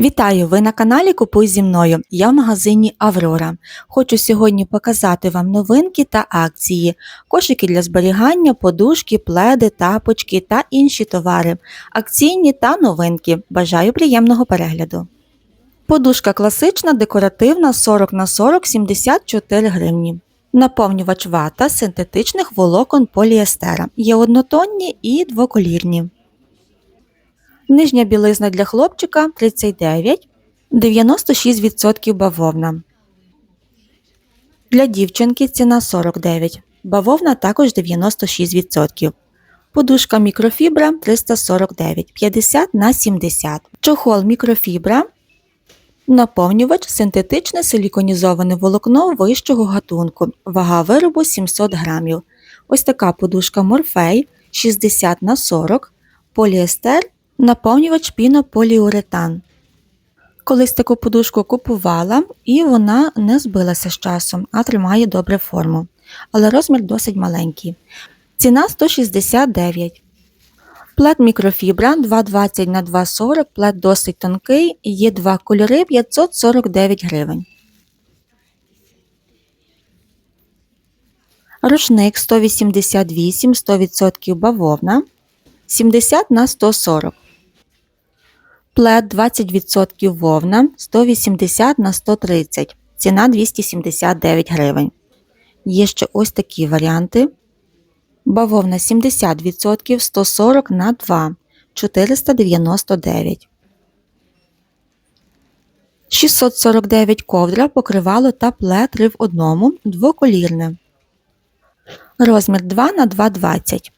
Вітаю! Ви на каналі Купуй зі мною. Я в магазині Аврора. Хочу сьогодні показати вам новинки та акції, кошики для зберігання, подушки, пледи, тапочки та інші товари, акційні та новинки. Бажаю приємного перегляду. Подушка класична, декоративна 40 на 40 74 гривні. Наповнювач вата синтетичних волокон поліестера. Є однотонні і двоколірні. Нижня білизна для хлопчика 39, 96% бавовна. Для дівчинки ціна 49, бавовна також 96%. Подушка мікрофібра 349, 50 на 70. Чохол мікрофібра. Наповнювач синтетичне силіконізоване волокно вищого гатунку. Вага виробу 700 грамів. Ось така подушка Морфей 60 на 40, поліестер Наповнювач пінополіуретан. Колись таку подушку купувала, і вона не збилася з часом, а тримає добре форму. Але розмір досить маленький. Ціна 169. Плед мікрофібра 220 на 240 плед досить тонкий, є два кольори 549 гривень. Рушник 188 100% бавовна 70 на 140 Плед 20% вовна 180 на 130, ціна 279 гривень. Є ще ось такі варіанти. Бавовна 70% 140 на 2 499. 649 ковдра покривало та плед 3 в одному двоколірне. Розмір 2 на 2,20.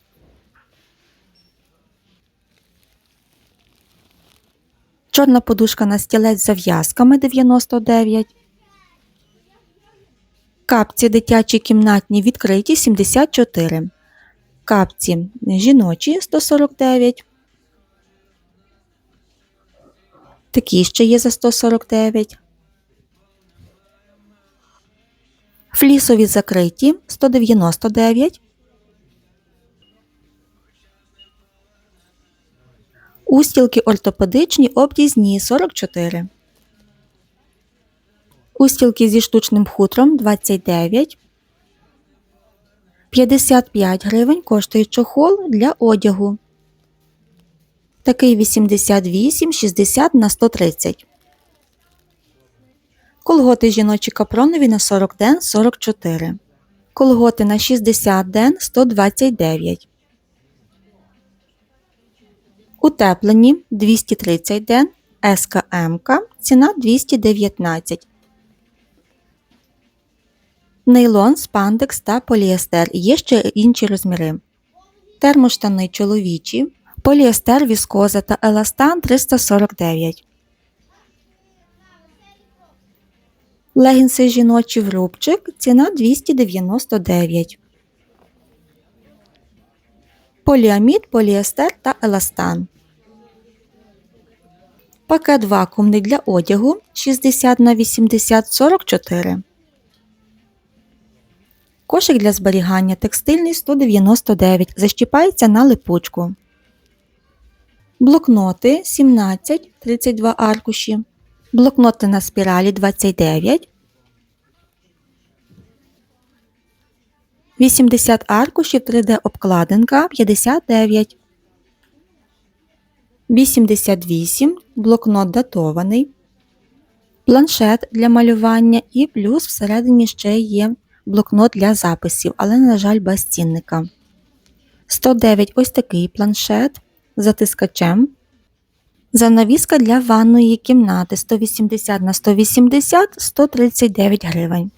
Чорна подушка на стілець з зав'язками 99. Капці дитячі кімнатні відкриті 74. Капці жіночі 149. Такі ще є за 149. Флісові закриті 199. Устілки ортопедичні обрізні 44. Устілки зі штучним хутром 29. 55 гривень коштує чохол для одягу. Такий 88 60 на 130. Колготи жіночі капронові на 40 ден 44. Колготи на 60 ден 129. Утеплені 230 ден, СКМ, ціна 219. Нейлон, спандекс та поліестер. Є ще інші розміри. Термоштани чоловічі, поліестер, віскоза та еластан 349. Легінси жіночі в рубчик. Ціна 299 поліамід, поліестер та еластан. Пакет вакуумний для одягу 60 на 80 44. Кошик для зберігання текстильний 199. Защіпається на липучку. Блокноти 17 32 аркуші. Блокноти на спіралі 29. 80 аркушів 3D обкладинка 59. 88 блокнот датований. Планшет для малювання і плюс всередині ще є блокнот для записів, але, на жаль, без цінника. 109 ось такий планшет з затискачем. Занавіска для ванної кімнати 180 на 180 139 гривень.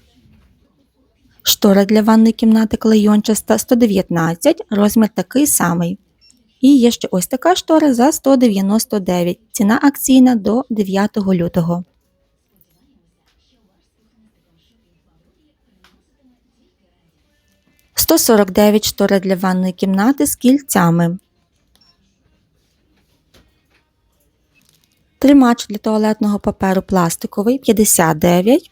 Штора для ванної кімнати клейончаста 119, розмір такий самий. І є ще ось така штора за 199. Ціна акційна до 9 лютого. Сто сорок дев'ять штора для ванної кімнати з кільцями. Тримач для туалетного паперу пластиковий 59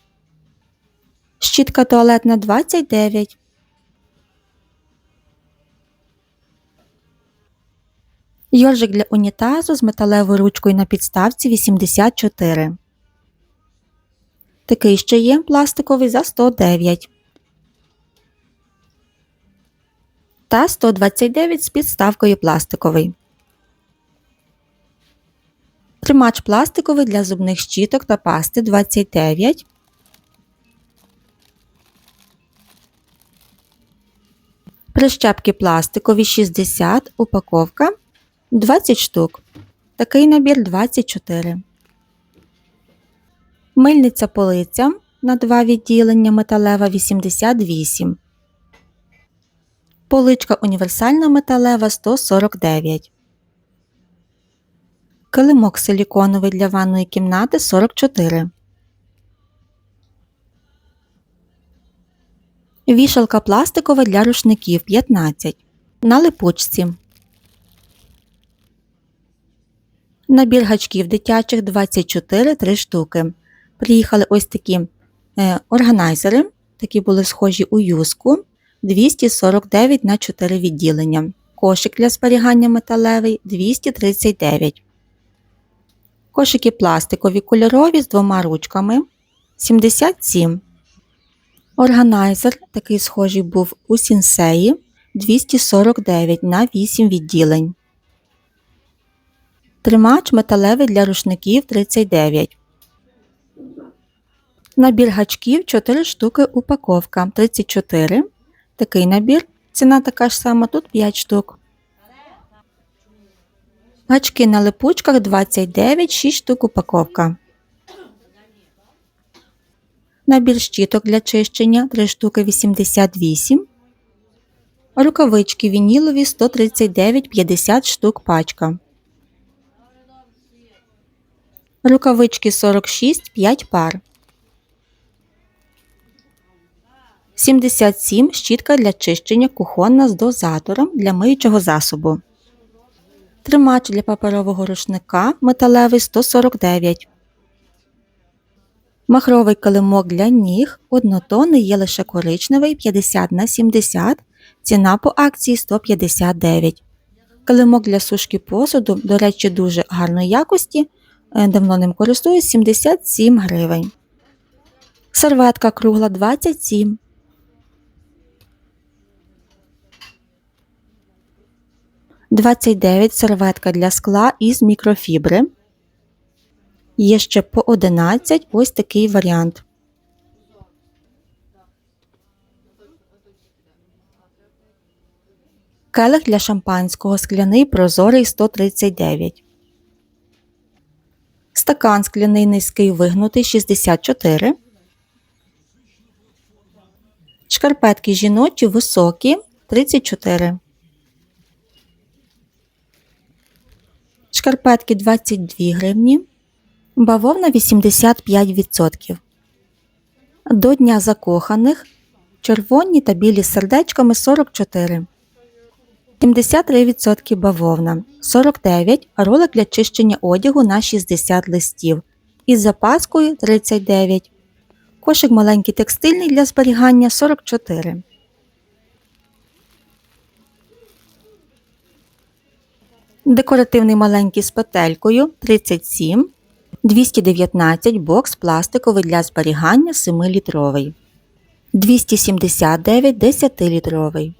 щітка туалетна 29. Йоржик для унітазу з металевою ручкою на підставці 84. Такий ще є пластиковий за 109. Та 129 з підставкою пластиковий. Тримач пластиковий для зубних щіток та пасти 29. Прищепки пластикові 60, упаковка 20 штук. Такий набір 24. Мильниця полиця на два відділення металева 88. Поличка універсальна металева 149. Килимок силіконовий для ванної кімнати 44. Вішалка пластикова для рушників 15. На липучці. Набір гачків дитячих 24 3 штуки. Приїхали ось такі е, органайзери, такі були схожі у юску 249 на 4 відділення. Кошик для зберігання металевий 239. Кошики пластикові кольорові з двома ручками 77. Органайзер такий схожий був у сінсеї 249 на 8 відділень. Тримач металевий для рушників 39. Набір гачків 4 штуки упаковка 34. Такий набір. Ціна така ж сама, тут 5 штук. Гачки на липучках 29, 6 штук упаковка. Набір щіток для чищення 3 штуки 88. Рукавички вінілові 139 50 штук пачка. Рукавички 46 5 пар. 77 щітка для чищення кухонна з дозатором для миючого засобу. Тримач для паперового рушника металевий 149. Махровий килимок для ніг однотонний є лише коричневий 50 на 70, ціна по акції 159. Килимок для сушки посуду, до речі, дуже гарної якості. Е, Давно ним користуюсь 77 гривень. Серветка кругла 27. Двадцять дев'ять серветка для скла із мікрофібри. Є ще по 11 ось такий варіант. Келих для шампанського скляний прозорий 139. Стакан скляний низький вигнутий 64. Шкарпетки жіночі високі 34. Шкарпетки 22 гривні. Бавовна 85%. До Дня закоханих червоні та білі з сердечками 44. 73% бавовна. 49 ролик для чищення одягу на 60 листів. Із запаскою 39. Кошик маленький текстильний для зберігання 44. Декоративний маленький з петелькою 37. 219 бокс пластиковий для зберігання 7-літровий. 279 10-літровий.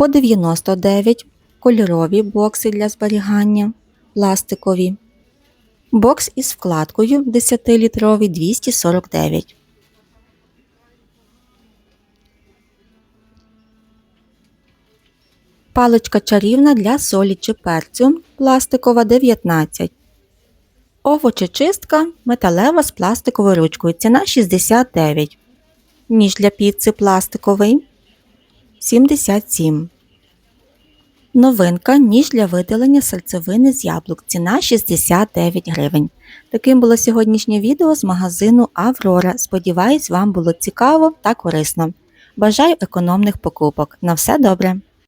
По 99 кольорові бокси для зберігання пластикові. Бокс із вкладкою 10-літровий 249. Паличка чарівна для солі чи перцю пластикова 19. Овочечистка металева з пластиковою ручкою. Ціна 69. Ніж для піци пластиковий 77. Новинка ніж для видалення сальцевини з яблук. Ціна 69 гривень. Таким було сьогоднішнє відео з магазину Аврора. Сподіваюсь, вам було цікаво та корисно. Бажаю економних покупок. На все добре!